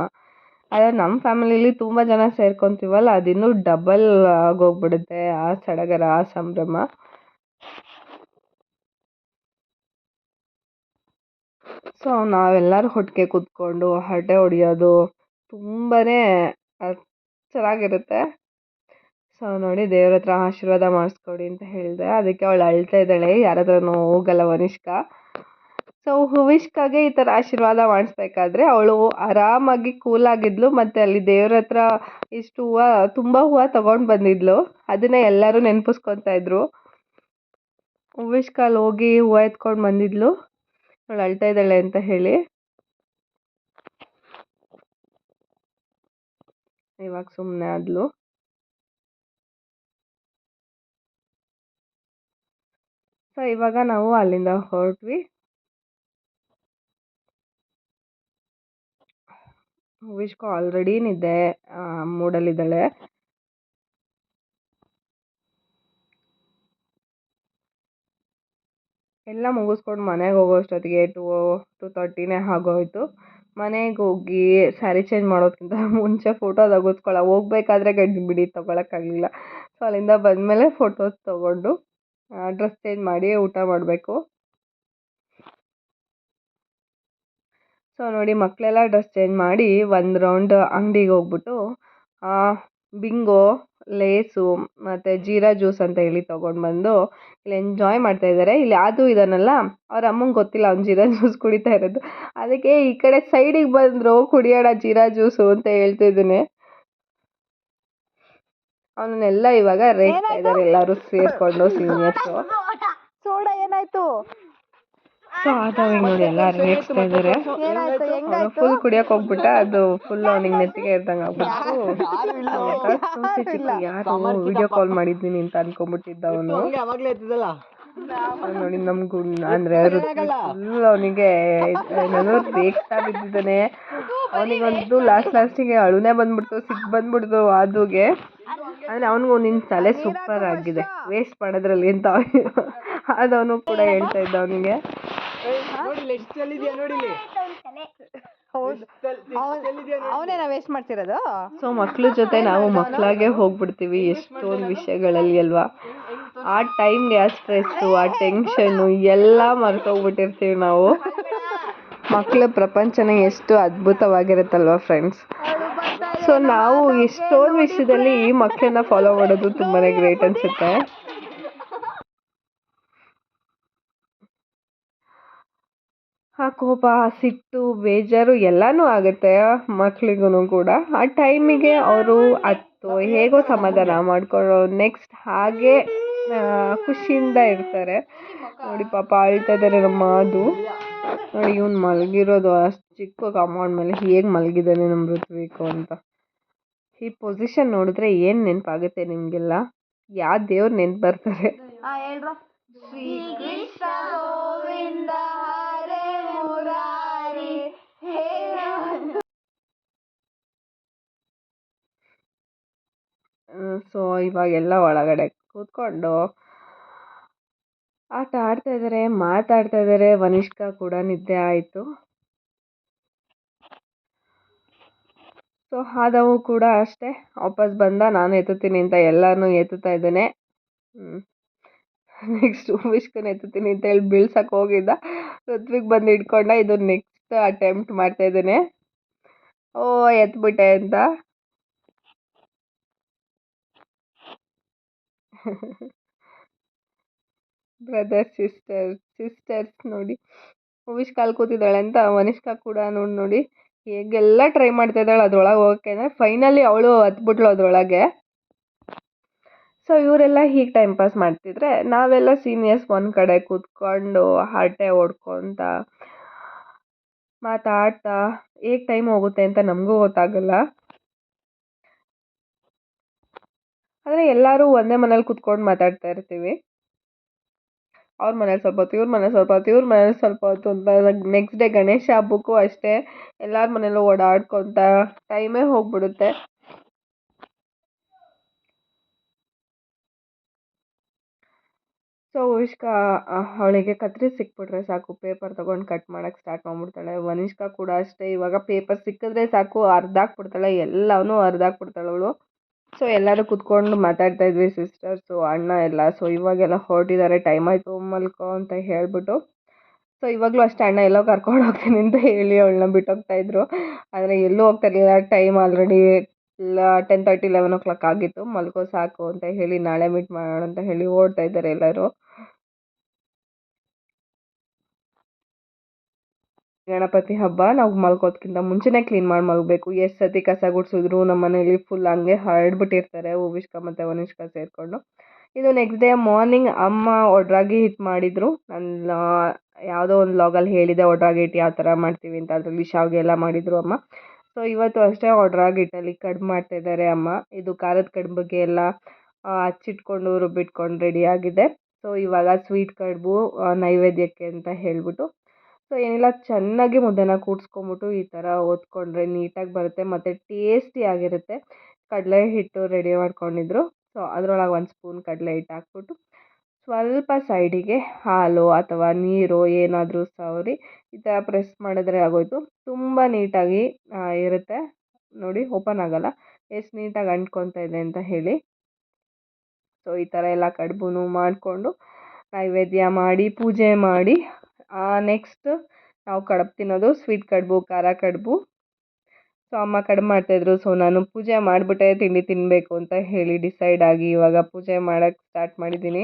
ಆದರೆ ನಮ್ಮ ಫ್ಯಾಮಿಲಿಲಿ ತುಂಬ ಜನ ಸೇರ್ಕೊತೀವಲ್ಲ, ಅದಿನ್ನೂ ಡಬಲ್ ಆಗೋಗ್ಬಿಡುತ್ತೆ ಆ ಸಡಗರ, ಆ ಸಂಭ್ರಮ. ಸೊ, ನಾವೆಲ್ಲರೂ ಹೊಟ್ಟೆ ಕೂತ್ಕೊಂಡು ಹರಟೆ ಹೊಡಿಯೋದು ತುಂಬಾ ಚೆನ್ನಾಗಿರುತ್ತೆ ಸೊ, ನೋಡಿ ದೇವ್ರ ಹತ್ರ ಆಶೀರ್ವಾದ ಮಾಡಿಸ್ಕೊಡಿ ಅಂತ ಹೇಳಿದೆ. ಅದಕ್ಕೆ ಅವಳು ಅಳ್ತಾ ಇದ್ದಾಳೆ. ಯಾರ ಹತ್ರನೂ ಹೋಗಲ್ಲ ವನಿಷ್ಕಾ. ಸೊ ಹುವಿಷ್ಕಾಗೆ ಈ ಥರ ಆಶೀರ್ವಾದ ಮಾಡಿಸ್ಬೇಕಾದ್ರೆ ಅವಳು ಆರಾಮಾಗಿ ಕೂಲಾಗಿದ್ಲು ಮತ್ತು ಅಲ್ಲಿ ದೇವ್ರ ಹತ್ರ ಇಷ್ಟು ಹೂವು, ತುಂಬ ಹೂವು ತೊಗೊಂಡು ಬಂದಿದ್ಲು. ಅದನ್ನೇ ಎಲ್ಲರೂ ನೆನಪಿಸ್ಕೊತಾ ಇದ್ರು. ಹುವಿಷ್ಕಲ್ಲಿ ಹೋಗಿ ಹೂವು ಎತ್ಕೊಂಡು ಬಂದಿದ್ಲು. ಅವಳು ಅಳ್ತಾ ಇದ್ದಾಳೆ ಅಂತ ಹೇಳಿ. ಇವಾಗ ಸುಮ್ಮನೆ ಆದ್ಲು. ಸೊ ಇವಾಗ ನಾವು ಅಲ್ಲಿಂದ ಹೊರಟ್ವಿ. ವಿಶ್ಕು ಆಲ್ರೆಡಿ ನಿದ್ದೆ ಮೂಡಲ್ಲಿದ್ದಾಳೆ ಎಲ್ಲ ಮುಗಿಸ್ಕೊಂಡು ಮನೆಗೆ ಹೋಗೋಷ್ಟೊತ್ತಿಗೆ ಟು ಟು ತರ್ಟಿನೇ ಆಗೋಯ್ತು. ಮನೆಗೆ ಹೋಗಿ ಸ್ಯಾರಿ ಚೇಂಜ್ ಮಾಡೋದಕ್ಕಿಂತ ಮುಂಚೆ ಫೋಟೋ ತೆಗೆದುಕೊಳ್ಳೋ ಹೋಗ್ಬೇಕಾದ್ರೆ ಗಡ್ಡಿ ಬಿಡಿ ತೊಗೊಳಕ್ಕಾಗಲಿಲ್ಲ. ಸೊ ಅಲ್ಲಿಂದ ಬಂದಮೇಲೆ ಫೋಟೋಸ್ ತೊಗೊಂಡು ಡ್ರೆಸ್ ಚೇಂಜ್ ಮಾಡಿ ಊಟ ಮಾಡಬೇಕು. ಸೊ ನೋಡಿ ಮಕ್ಕಳೆಲ್ಲ ಡ್ರೆಸ್ ಚೇಂಜ್ ಮಾಡಿ ಒಂದು ರೌಂಡ್ ಅಂಗಡಿಗೆ ಹೋಗ್ಬಿಟ್ಟು ಬಿಂಗೋ ಲೇಸು ಮತ್ತು ಜೀರಾ ಜ್ಯೂಸ್ ಅಂತ ಹೇಳಿ ತೊಗೊಂಡು ಬಂದು ಇಲ್ಲಿ ಎಂಜಾಯ್ ಮಾಡ್ತಾ ಇದ್ದಾರೆ ಇಲ್ಲಿ ಅದು ಇದನ್ನಲ್ಲ ಅವ್ರ ಅಮ್ಮಂಗೆ ಗೊತ್ತಿಲ್ಲ ಅವ್ನು ಜೀರಾ ಜ್ಯೂಸ್ ಕುಡಿತಾ ಇರೋದು ಅದಕ್ಕೆ ಈ ಕಡೆ ಸೈಡಿಗೆ ಬಂದರು ಕುಡಿಯೋಣ ಜೀರಾ ಜ್ಯೂಸು ಅಂತ ಹೇಳ್ತಿದ್ದೀನಿ ಅವನನ್ನೆಲ್ಲ ಇವಾಗ ರೇಗ್ತಾ ಇದ್ದಾರೆ ಎಲ್ಲರೂ ಸೇರಿಕೊಂಡು ಸೀನಿಯರ್ಸು ಸೋಡಾ ಏನಾಯ್ತು ಸೊ ಆದವ್ ನೋಡಿ ಎಲ್ಲ ರೇಗಿಸ್ತಾ ಇದಾರೆ. ಫುಲ್ ಕುಡಿಯಕ್ ಹೋಗ್ಬಿಟ್ಟ ಅದು ಫುಲ್ ಅವನಿಗೆ ನೆತ್ತಿಗೆ ಇರ್ದಂಗ ಆಗ್ಬಿಟ್ಟು ಯಾರು ವಿಡಿಯೋ ಕಾಲ್ ಮಾಡಿದ್ದೀನಿ ಅಂತ ಅನ್ಕೊಂಡ್ಬಿಟ್ಟಿದ್ದ ಅವನು. ನೋಡಿ ನಮ್ಗೂ ಅಂದ್ರೆ ಫುಲ್ ಅವನಿಗೆ ಏನಾದ್ರು ರೇಗ್ತಾ ಬಿದ್ದಿದ್ದಾನೆ. ಅವನಿಗೊಂದು ಲಾಸ್ಟ್ ಲಾಸ್ಟಿಗೆ ಅಳುನೇ ಬಂದ್ಬಿಡ್ತು ಸಿಕ್ ಬಂದ್ಬಿಡ್ತು ಅದುಗೆ ಅಂದ್ರೆ ಅವನಿಗೆ ನಿನ್ ತಲೆ ಸೂಪರ್ ಆಗಿದೆ. ವೇಸ್ಟ್ ಮಾಡೋದ್ರಲ್ಲಿ ಅಂತ. ಅದವನು ಕೂಡ ಹೇಳ್ತಾ ಇದ್ದ ಅವನಿಗೆ. ನೋಡಿಲ್ಲ ಎಷ್ಟು ಚೆಲ್ಲಿದ್ಯಾ ನೋಡಿಲಿ ಹೌದು. ಅವನೇನ ವೇಸ್ಟ್ ಮಾಡ್ತಿರೋದು? ಸೊ ಮಕ್ಳ ಜೊತೆ ನಾವು ಮಕ್ಕಳಾಗೆ ಹೋಗ್ಬಿಡ್ತೀವಿ ಎಷ್ಟೊಂದು ವಿಷಯಗಳಲ್ಲಿ ಅಲ್ವಾ? ಆ ಟೈಮ್ಗೆ ಆ ಸ್ಟ್ರೆಸ್ಸು ಆ ಟೆನ್ಷನ್ನು ಎಲ್ಲ ಮರ್ತೋಗ್ಬಿಟ್ಟಿರ್ತೀವಿ ನಾವು. ಮಕ್ಕಳ ಪ್ರಪಂಚನೇ ಎಷ್ಟು ಅದ್ಭುತವಾಗಿರುತ್ತಲ್ವಾ ಫ್ರೆಂಡ್ಸ್ ಸೊ ನಾವು ಎಷ್ಟೊಂದು ವಿಷಯದಲ್ಲಿ ಈ ಮಕ್ಕಳನ್ನ ಫಾಲೋ ಮಾಡೋದು ತುಂಬಾನೇ ಗ್ರೇಟ್ ಅನ್ಸುತ್ತೆ. ಆ ಕೋಪ ಆ ಸಿಟ್ಟು, ಬೇಜಾರು ಎಲ್ಲನೂ ಆಗುತ್ತೆ ಮಕ್ಳಿಗೂ ಕೂಡ. ಆ ಟೈಮಿಗೆ ಅವರು ಅತ್ತು, ಹೇಗೋ ಸಮಾಧಾನ ಮಾಡ್ಕೊಂಡು ನೆಕ್ಸ್ಟ್ ಹಾಗೆ ಖುಷಿಯಿಂದ ಇರ್ತಾರೆ. ನೋಡಿ ಪಾಪ ಅಳ್ತಾ ಇದ್ದಾರೆ ನಮ್ಮ ಅದು ನೋಡಿ ಇವ್ನು ಮಲಗಿರೋದು ಅಷ್ಟು ಚಿಕ್ಕ ಕಾಂಪೌಂಡ್ ಮೇಲೆ ಹೇಗೆ ಮಲಗಿದ್ದಾನೆ ನಮ್ಮ ಋತ್ವಿಕು ಅಂತ. ಈ ಪೊಸಿಷನ್ ನೋಡಿದ್ರೆ ಏನು ನೆನಪಾಗುತ್ತೆ ನಿಮಗೆಲ್ಲ? ಯಾವ ದೇವ್ರು ನೆನ್ಪು ಬರ್ತಾರೆ? ಶ್ರೀ ಕೃಷ್ಣ ಗೋವಿಂದ ಸೊ ಇವಾಗೆಲ್ಲ ಒಳಗಡೆ ಕೂತ್ಕೊಂಡು ಆಟ ಆಡ್ತಾ ಇದ್ದಾರೆ ಮಾತಾಡ್ತಾ ಇದ್ದಾರೆ ವನಿಷ್ಕ ಕೂಡ ನಿದ್ದೆ ಆಯಿತು. ಸೊ, ಆದವು ಕೂಡ ಅಷ್ಟೇ. ವಾಪಸ್ ಬಂದ, ನಾನು ಎತ್ತುತ್ತೀನಿ ಅಂತ ಎಲ್ಲಾನು ಎತ್ತುತ್ತಾ ಇದ್ದಾನೆ. ನೆಕ್ಸ್ಟ್ ವಿಷ್ಕನ್ ಎತ್ತುತ್ತೀನಿ ಅಂತ ಹೇಳಿ ಬೀಳ್ಸಕ್ಕೆ ಹೋಗಿದ್ದ. ಋತ್ವಿಗ್ ಬಂದು ಇಟ್ಕೊಂಡ ಇದು ನೆಕ್ಸ್ಟ್ ಅಟೆಂಪ್ಟ್ ಮಾಡ್ತಾ ಇದ್ದಾನೆ. ಓ, ಎತ್ಬಿಟ್ಟೆ ಅಂತ. ಬ್ರದರ್ ಸಿಸ್ಟರ್ ಸಿಸ್ಟರ್ಸ್ ನೋಡಿ. ಅಲ್ಲಿ ಕೂತಿದ್ದಾಳೆ ಅಂತ ಮನಿಷ್ಕಾ ಕೂಡ ನೋಡಿ ನೋಡಿ. ಹೇಗೆಲ್ಲ ಟ್ರೈ ಮಾಡ್ತಾ ಇದ್ದಾಳೆ ಅದ್ರೊಳಗೆ ಹೋಗಕ್ಕೆ ಅಂದರೆ ಫೈನಲಿ ಅವಳು ಹತ್ಬಿಟ್ಲು ಅದ್ರೊಳಗೆ. ಸೊ ಇವರೆಲ್ಲ ಹೀಗೆ ಟೈಮ್ ಪಾಸ್ ಮಾಡ್ತಿದ್ರೆ ನಾವೆಲ್ಲ ಸೀನಿಯರ್ಸ್ ಒಂದು ಕಡೆ ಕೂತ್ಕೊಂಡು ಹರಟೆ ಹೊಡ್ಕೊತ ಮಾತಾಡ್ತಾ ಹೇಗೆ ಟೈಮ್ ಹೋಗುತ್ತೆ ಅಂತ ನಮಗೂ ಗೊತ್ತಾಗಲ್ಲ. ಆದರೆ ಎಲ್ಲರೂ ಒಂದೇ ಮನೇಲಿ ಕೂತ್ಕೊಂಡು ಮಾತಾಡ್ತಾ ಇರ್ತೀವಿ. ಅವ್ರ ಮನೇಲಿ ಸ್ವಲ್ಪ ಹೊತ್ತು, ಇವ್ರ ಮನೇಲಿ ಸ್ವಲ್ಪ ಹೊತ್ತು, ಇವ್ರ ಮನೇಲಿ ಸ್ವಲ್ಪ ಹೊತ್ತು ಅಂತ ನೆಕ್ಸ್ಟ್ ಡೇ ಗಣೇಶ ಹಬ್ಬಕ್ಕೂ ಅಷ್ಟೇ ಎಲ್ಲರ ಮನೇಲೂ ಓಡಾಡ್ಕೊತ ಟೈಮೇ ಹೋಗ್ಬಿಡುತ್ತೆ. ಸೊ ಉಷ್ಕಾ ಅವಳಿಗೆ ಕತ್ರಿ ಸಿಕ್ಬಿಟ್ರೆ ಸಾಕು ಪೇಪರ್ ತೊಗೊಂಡು ಕಟ್ ಮಾಡೋಕ್ಕೆ ಸ್ಟಾರ್ಟ್ ಮಾಡ್ಬಿಡ್ತಾಳೆ. ವನಿಷ್ಕಾ ಕೂಡ ಅಷ್ಟೇ, ಇವಾಗ ಪೇಪರ್ ಸಿಕ್ಕಿದ್ರೆ ಸಾಕು ಅರ್ಧ ಅರ್ಧಾಕ್ಬಿಡ್ತಾಳೆ ಎಲ್ಲವನ್ನೂ ಅರ್ಧಾಕ್ಬಿಡ್ತಾಳೆ ಅವಳು. ಸೊ ಎಲ್ಲರೂ ಕುತ್ಕೊಂಡು ಮಾತಾಡ್ತಾ ಇದ್ವಿ ಸಿಸ್ಟರ್ಸು ಅಣ್ಣ ಎಲ್ಲ. ಸೊ ಇವಾಗೆಲ್ಲ ಹೊರಟಿದ್ದಾರೆ. ಟೈಮ್ ಆಯಿತು ಮಲ್ಕೋ ಅಂತ ಹೇಳಿಬಿಟ್ಟು. ಸೊ ಇವಾಗಲೂ ಅಷ್ಟೇ ಅಣ್ಣ ಎಲ್ಲೋ ಕರ್ಕೊಂಡು ಹೋಗ್ತೀನಿ ಅಂತ ಹೇಳಿ ಅವಳನ್ನ ಬಿಟ್ಟೋಗ್ತಾ ಇದ್ರು. ಆದರೆ ಎಲ್ಲೂ ಹೋಗ್ತಾ ಇರಲಿಲ್ಲ. Time already ten thirty eleven o'clock ಆಗಿತ್ತು. ಮಲ್ಕೋ ಸಾಕು ಅಂತ ಹೇಳಿ ನಾಳೆ ಮೀಟ್ ಮಾಡೋಣ ಅಂತ ಹೇಳಿ ಓಡ್ತಾ ಇದ್ದಾರೆ ಎಲ್ಲರೂ. ಗಣಪತಿ ಹಬ್ಬ, ನಾವು ಮಲ್ಕೋದ್ಕಿಂತ ಮುಂಚೆನೇ ಕ್ಲೀನ್ ಮಾಡಿ ಮಲಗಬೇಕು. ಎಷ್ಟು ಸತಿ ಕಸ ಗುಡಿಸಿದ್ರು ನಮ್ಮ ಮನೇಲಿ ಫುಲ್ ಹಂಗೆ ಹರಡ್ಬಿಟ್ಟಿರ್ತಾರೆ ಹೂವಿಷ್ಕ ಮತ್ತು ವನಿಷ್ಕ ಸೇರಿಕೊಂಡು. ಇದು ನೆಕ್ಸ್ಟ್ ಡೇ ಮಾರ್ನಿಂಗ್ ಅಮ್ಮ ಒಡ್ರಾಗಿ ಹಿಟ್ಟು ಮಾಡಿದರು. ನನ್ನ ಯಾವುದೋ ಒಂದು ಲಾಗಲ್ಲಿ ಹೇಳಿದೆ, ಒಡ್ರಾಗಿ ಹಿಟ್ಟು ಯಾವ ಥರ ಮಾಡ್ತೀವಿ ಅಂತ. ಅದರಲ್ಲಿ ಶಾವಿಗೆ ಎಲ್ಲ ಮಾಡಿದರು ಅಮ್ಮ. ಸೊ ಇವತ್ತು ಅಷ್ಟೇ ಒಡ್ರಾಗಿ ಹಿಟ್ಟಲ್ಲಿ ಕಡುಬು ಮಾಡ್ತಾ ಇದ್ದಾರೆ ಅಮ್ಮ. ಇದು ಖಾರದ ಕಡುಬಿಗೆ ಎಲ್ಲ ಹಚ್ಚಿಟ್ಕೊಂಡು, ರುಬ್ಬಿಟ್ಕೊಂಡು ರೆಡಿ ಆಗಿದೆ. ಸೊ ಇವಾಗ ಸ್ವೀಟ್ ಕಡುಬು ನೈವೇದ್ಯಕ್ಕೆ ಅಂತ ಹೇಳಿಬಿಟ್ಟು ಸೊ ಏನಿಲ್ಲ, ಚೆನ್ನಾಗಿ ಮುದ್ದೆನ ಕೂಡಿಸ್ಕೊಂಬಿಟ್ಟು ಈ ಥರ ಓದ್ಕೊಂಡ್ರೆ ನೀಟಾಗಿ ಬರುತ್ತೆ ಮತ್ತು ಟೇಸ್ಟಿಯಾಗಿರುತ್ತೆ ಕಡಲೆ ಹಿಟ್ಟು ರೆಡಿ ಮಾಡ್ಕೊಂಡಿದ್ರು. ಸೊ ಅದರೊಳಗೆ ಒಂದು ಸ್ಪೂನ್ ಕಡಲೆ ಹಿಟ್ಟು ಹಾಕ್ಬಿಟ್ಟು ಸ್ವಲ್ಪ ಸೈಡಿಗೆ ಹಾಲು ಅಥವಾ ನೀರು ಏನಾದರೂ ಸವರಿ ಈ ಥರ ಪ್ರೆಸ್ ಮಾಡಿದ್ರೆ ಆಗೋಯ್ತು. ತುಂಬ ನೀಟಾಗಿ ಇರುತ್ತೆ. ನೋಡಿ ಓಪನ್ ಆಗಲ್ಲ. ಎಷ್ಟು ನೀಟಾಗಿ ಅಂಟ್ಕೊತಾ ಇದೆ ಅಂತ ಹೇಳಿ. ಸೊ ಈ ಥರ ಎಲ್ಲ ಕಡುಬು ಮಾಡಿಕೊಂಡು ನೈವೇದ್ಯ ಮಾಡಿ, ಪೂಜೆ ಮಾಡಿ ನೆಕ್ಸ್ಟ್ ನಾವು ಕಡುಬು ತಿನ್ನೋದು ಸ್ವೀಟ್ ಕಡುಬು, ಖಾರ ಕಡುಬು. ಸೊ ಅಮ್ಮ ಕಡುಬು ಮಾಡ್ತಾಯಿದ್ರು ಸೊ ನಾನು ಪೂಜೆ ಮಾಡಿಬಿಟ್ಟೆ, ತಿಂಡಿ ತಿನ್ನಬೇಕು ಅಂತ ಹೇಳಿ ಡಿಸೈಡ್ ಆಗಿ ಇವಾಗ ಪೂಜೆ ಮಾಡೋಕ್ಕೆ ಸ್ಟಾರ್ಟ್ ಮಾಡಿದ್ದೀನಿ.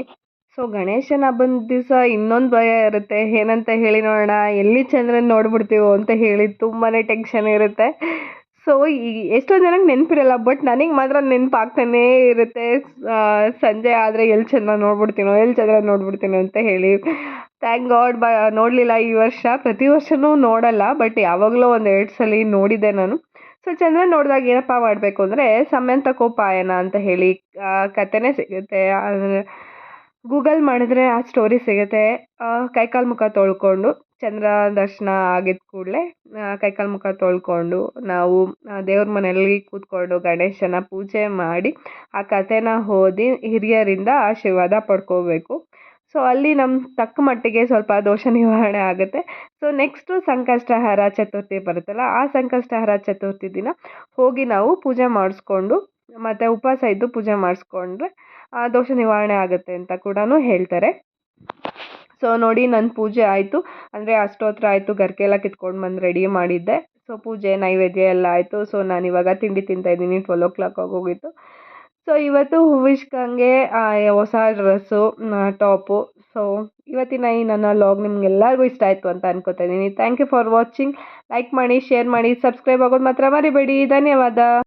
ಸೊ ಗಣೇಶನ ಬಂದ ದಿವಸ ಇನ್ನೊಂದು ಭಯ ಇರುತ್ತೆ. ಏನಂತ ಹೇಳಿ ನೋಡೋಣ, ಎಲ್ಲಿ ಚಂದ್ರನ ನೋಡ್ಬಿಡ್ತೀವೋ ಅಂತ ಹೇಳಿ ತುಂಬಾ ಟೆನ್ಷನ್ ಇರುತ್ತೆ. ಸೊ ಈ ಎಷ್ಟೊಂದು ಜನಕ್ಕೆ ನೆನಪಿರಲ್ಲ ಬಟ್ ನನಗೆ ಮಾತ್ರ ನೆನಪು ಆಗ್ತಾನೇ ಇರುತ್ತೆ ಸಂಜೆ ಆದರೆ ಎಲ್ಲಿ ಚಂದ್ರ ನೋಡ್ಬಿಡ್ತೀನೋ ಎಲ್ಲಿ ಚಂದ್ರ ನೋಡ್ಬಿಡ್ತೀನೋ ಅಂತ ಹೇಳಿ. ಥ್ಯಾಂಕ್ ಗಾಡ್ ಬ ನೋಡಲಿಲ್ಲ ಈ ವರ್ಷ. ಪ್ರತಿ ವರ್ಷವೂ ನೋಡಲ್ಲ ಬಟ್ ಯಾವಾಗಲೂ ಒಂದು ಎರಡು ಸಲ ನೋಡಿದ್ದೆ ನಾನು. ಸೊ ಚಂದ್ರ ನೋಡಿದಾಗ ಏನಪ್ಪ ಮಾಡಬೇಕು ಅಂದರೆ ಸಮಂತಕೋಪಾಯನ ಅಂತ ಹೇಳಿ ಆ, ಕಥೆನೇ ಸಿಗುತ್ತೆ. ಗೂಗಲ್ ಮಾಡಿದ್ರೆ ಆ ಸ್ಟೋರಿ ಸಿಗುತ್ತೆ. ಕೈಕಾಲ್ ಮುಖ ತೊಳ್ಕೊಂಡು ಚಂದ್ರ ದರ್ಶನ ಆಗಿದ ಕೂಡಲೇ ಕೈಕಾಲು ಮುಖ ತೊಳ್ಕೊಂಡು ನಾವು ದೇವ್ರ ಮನೆಯಲ್ಲಿ ಕೂತ್ಕೊಂಡು ಗಣೇಶನ ಪೂಜೆ ಮಾಡಿ ಆ ಕತೆನ ಓದಿ ಹಿರಿಯರಿಂದ ಆಶೀರ್ವಾದ ಪಡ್ಕೋಬೇಕು. ಸೊ ಅಲ್ಲಿ ನಮ್ಮ ತಕ್ಕ ಮಟ್ಟಿಗೆ ಸ್ವಲ್ಪ ದೋಷ ನಿವಾರಣೆ ಆಗುತ್ತೆ. ಸೊ ನೆಕ್ಸ್ಟು ಸಂಕಷ್ಟಹರ ಚತುರ್ಥಿ ಬರುತ್ತಲ್ಲ, ಆ ಸಂಕಷ್ಟಹರ ಚತುರ್ಥಿ ದಿನ ಹೋಗಿ ನಾವು ಪೂಜೆ ಮಾಡಿಸ್ಕೊಂಡು, ಮತ್ತು ಉಪವಾಸ ಇದ್ದು ಪೂಜೆ ಮಾಡಿಸ್ಕೊಂಡ್ರೆ, ಆ ದೋಷ ನಿವಾರಣೆ ಆಗುತ್ತೆ ಅಂತ ಕೂಡ ಹೇಳ್ತಾರೆ. ಸೊ ನೋಡಿ ನನ್ನ ಪೂಜೆ ಆಯಿತು. ಅಂದರೆ ಅಷ್ಟೋತ್ರ ಆಯಿತು, ಗರ್ಕೆ ಎಲ್ಲ ಕಿತ್ಕೊಂಡು ಬಂದು ರೆಡಿ ಮಾಡಿದ್ದೆ. ಸೊ ಪೂಜೆ, ನೈವೇದ್ಯ ಎಲ್ಲ ಆಯಿತು. ಸೊ ನಾನು ಇವಾಗ ತಿಂಡಿ ತಿಂತಾ ಇದ್ದೀನಿ ಟ್ವೆಲ್ ಓ ಕ್ಲಾಕ್ ಆಗೋಗಿತ್ತು ಸೊ ಇವತ್ತು ಹೂವಿಷ್ಕಂಗೆ ಹೊಸ ಡ್ರೆಸ್ಸು ಟಾಪು. ಸೊ ಇವತ್ತಿನ ಈ ನನ್ನ ಲಾಗ್ ನಿಮ್ಗೆಲ್ಲರಿಗೂ ಇಷ್ಟ ಆಯಿತು ಅಂತ ಅನ್ಕೋತಾ ಇದ್ದೀನಿ. Thank you for watching like ಮಾಡಿ ಶೇರ್ ಮಾಡಿ ಸಬ್ಸ್ಕ್ರೈಬ್ ಆಗೋದು ಮಾತ್ರ ಮರಿಬೇಡಿ. ಧನ್ಯವಾದ.